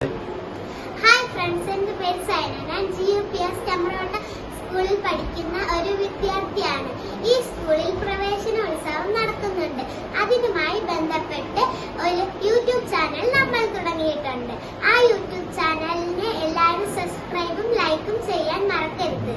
Hi friends എന്റെ പേര് സൈന. ഞാൻ G U P S Chamrotta സ്കൂളിൽ പഠിക്കുന്ന ഒരു വിദ്യാർത്ഥിയാണ്. ഈ സ്കൂളിൽ പ്രവേശനോത്സവം നടക്കുന്നുണ്ട് അതിനുമായി ബന്ധപ്പെട്ട് ഒരു യൂട്യൂബ് ചാനൽ നമ്മൾ തുടങ്ങിയിട്ടുണ്ട്. ആ യൂട്യൂബ് ചാനലിനെ എല്ലാവരും സബ്സ്ക്രൈബും ലൈക്കും ചെയ്യാൻ മറക്കരുത്.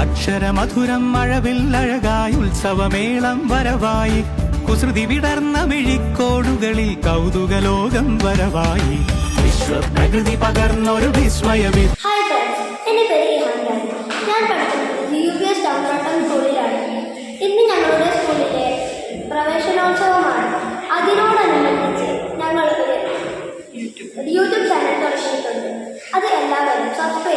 അക്ഷരമധുരം മഴവിൽ അഴകായി ഉത്സവമേളം വരവായി. കുസൃതി വിടർന്ന മിഴിക്കോടുകളിൽ കൗതുകലോകം വരവായി. വിശ്വപ്രകൃതി പകർന്നൊരു വിസ്മയമി ഇന്ന് ഞങ്ങളുടെ സ്കൂളിലെ പ്രവേശനോത്സവമാണ്. യൂട്യൂബ് ചാനൽ തുടങ്ങിയിട്ടുണ്ട്. അത് എല്ലാവരും സബ്സ്ക്രൈബ്